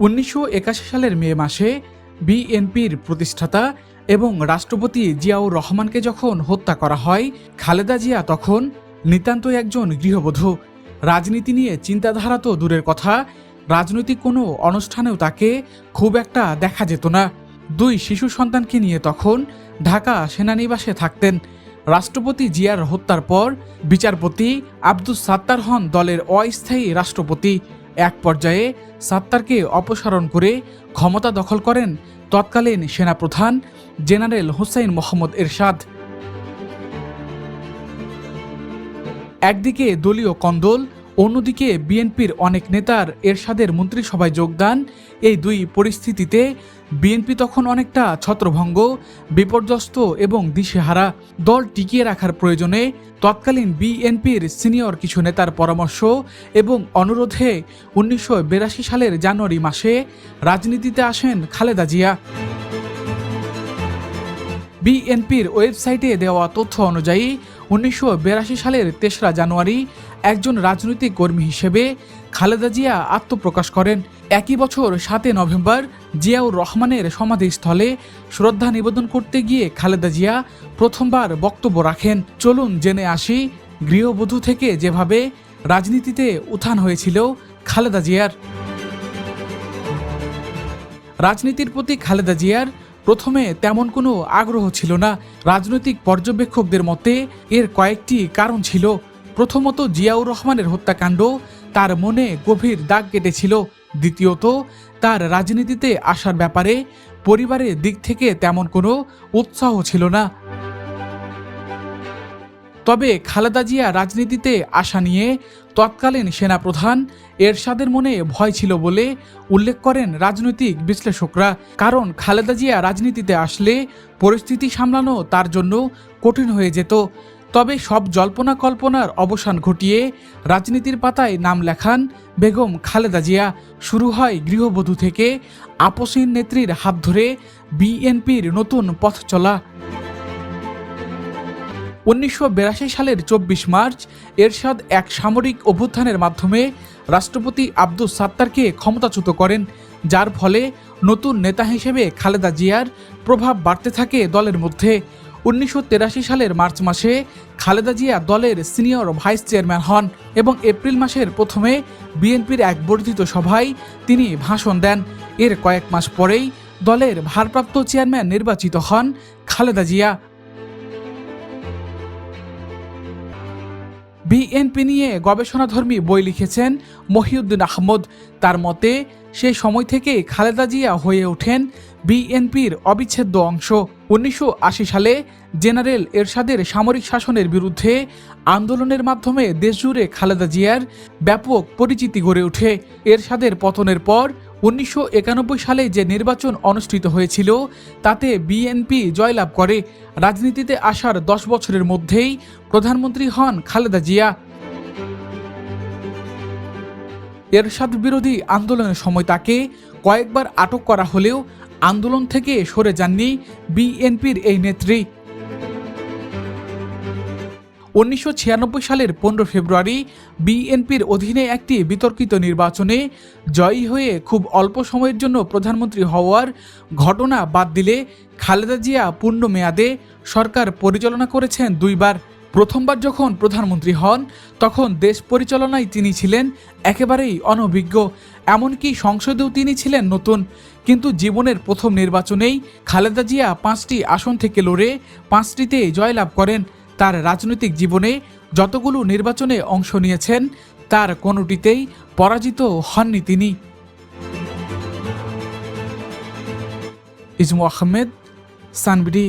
উনিশশো একাশি সালের মে মাসে বিএনপির প্রতিষ্ঠাতা এবং রাষ্ট্রপতি জিয়াউর রহমানকে যখন হত্যা করা হয়, খালেদা জিয়া তখন নিতান্ত একজন গৃহবধূ। রাজনীতি নিয়ে চিন্তাধারা তো দূরের কথা, রাজনৈতিক কোনো অনুষ্ঠানেও তাকে খুব একটা দেখা যেত না। দুই শিশু সন্তানকে নিয়ে তখন ঢাকা সেনানিবাসে থাকতেন। রাষ্ট্রপতি জিয়ার হত্যার পর বিচারপতি আব্দুস সাত্তার হন দলের অস্থায়ী রাষ্ট্রপতি। এক পর্যায়ে সাত্তারকে অপসারণ করে ক্ষমতা দখল করেন তৎকালীন সেনাপ্রধান জেনারেল হুসাইন মোহাম্মদ এরশাদ। একদিকে দলীয় কন্দল অন্যদিকে বিএনপির অনেক নেতার এরশাদের মন্ত্রিসভায় যোগদান, এই দুই পরিস্থিতিতে বিএনপি তখন অনেকটা ছত্রভঙ্গ, বিপর্যস্ত এবং দিশেহারা। দল টিকিয়ে রাখার প্রয়োজনে তৎকালীন বিএনপির সিনিয়র কিছু নেতার পরামর্শ এবং অনুরোধে উনিশশো বিরাশি সালের জানুয়ারি মাসে রাজনীতিতে আসেন খালেদা জিয়া। বিএনপির ওয়েবসাইটে দেওয়া তথ্য অনুযায়ী উনিশশো সালের তেসরা জানুয়ারি একজন রাজনৈতিক কর্মী হিসেবে খালেদা জিয়া আত্মপ্রকাশ করেন। একই বছর সাতই নভেম্বর জিয়াউর রহমানের সমাধিস্থলে শ্রদ্ধা নিবেদন করতে গিয়ে খালেদা জিয়া প্রথমবার বক্তব্য রাখেন। চলুন জেনে আসি, গৃহবধূ থেকে যেভাবে রাজনীতিতে উত্থান হয়েছিল খালেদা জিয়ার। রাজনীতির প্রতি খালেদা জিয়ার প্রথমে তেমন কোনো আগ্রহ ছিল না। রাজনৈতিক পর্যবেক্ষকদের মতে, এর কয়েকটি কারণ ছিল। প্রথমত, জিয়াউর রহমানের হত্যাকাণ্ড, তার মনে গভীর দাগ কেটেছিল। দ্বিতীয়ত, তার রাজনীতিতে আসার ব্যাপারে পরিবারের দিক থেকে তেমন কোনো উৎসাহ ছিল না। তবে খালেদা জিয়া রাজনীতিতে আসা নিয়ে তৎকালীন সেনাপ্রধান এরশাদের মনে ভয় ছিল বলে উল্লেখ করেন রাজনৈতিক বিশ্লেষকরা। কারণ খালেদা জিয়া রাজনীতিতে আসলে পরিস্থিতি সামলানো তার জন্য কঠিন হয়ে যেত। তবে সব জল্পনা কল্পনার অবসান ঘটিয়ে রাজনীতির পাতায় নাম লেখান বেগম খালেদা জিয়া। শুরু হয় গৃহবধূ থেকে আপসীন নেত্রীর হাত ধরে বিএনপির নতুন পথ চলা। উনিশশো বিরাশি সালের চব্বিশ মার্চ এরশাদ এক সামরিক অভ্যুত্থানের মাধ্যমে রাষ্ট্রপতি আব্দুস সাত্তারকে ক্ষমতাচ্যুত করেন, যার ফলে নতুন নেতা হিসেবে খালেদা জিয়ার প্রভাব বাড়তে থাকে দলের মধ্যে। উনিশশো সালের মার্চ মাসে খালেদা জিয়া দলের সিনিয়র ভাইস চেয়ারম্যান হন এবং এপ্রিল মাসের প্রথমে বিএনপির এক বর্ধিত সভায় তিনি ভাষণ দেন। এর কয়েক মাস পরেই দলের ভারপ্রাপ্ত চেয়ারম্যান নির্বাচিত হন খালেদা জিয়া। বিএনপি নিয়ে গবেষণাধর্মী বই লিখেছেন মহিউদ্দিন আহমদ। তার মতে সেই সময় থেকে খালেদা জিয়া হয়ে ওঠেন বিএনপির অবিচ্ছেদ্য অংশ। উনিশশো আশি সালে জেনারেল এরশাদের সামরিক শাসনের বিরুদ্ধে আন্দোলনের মাধ্যমে দেশজুড়ে খালেদা জিয়ার ব্যাপক পরিচিতি গড়ে ওঠে। এরশাদের পতনের পর উনিশশো একানব্বই সালে যে নির্বাচন অনুষ্ঠিত হয়েছিল, তাতে বিএনপি জয়লাভ করে। রাজনীতিতে আসার দশ বছরের মধ্যেই প্রধানমন্ত্রী হন খালেদা জিয়া। এরশাদ বিরোধী আন্দোলনের সময় তাকে কয়েকবার আটক করা হলেও আন্দোলন থেকে সরে যাননি বিএনপির এই নেত্রী। উনিশশো ছিয়ানব্বই সালের পনেরো ফেব্রুয়ারি বিএনপির অধীনে একটি বিতর্কিত নির্বাচনে জয়ী হয়ে খুব অল্প সময়ের জন্য প্রধানমন্ত্রী হওয়ার ঘটনা বাদ দিলে খালেদা জিয়া পূর্ণ মেয়াদে সরকার পরিচালনা করেছেন দুইবার। প্রথমবার যখন প্রধানমন্ত্রী হন, তখন দেশ পরিচালনায় তিনি ছিলেন একেবারেই অনভিজ্ঞ, এমনকি সংসদেও তিনি ছিলেন নতুন। কিন্তু জীবনের প্রথম নির্বাচনেই খালেদা জিয়া পাঁচটি আসন থেকে লড়ে পাঁচটিতে জয়লাভ করেন। তার রাজনৈতিক জীবনে যতগুলো নির্বাচনে অংশ নিয়েছেন, তার কোনোটিতেই পরাজিত হননি তিনি। ইজমু আহমেদ, সানবিডি।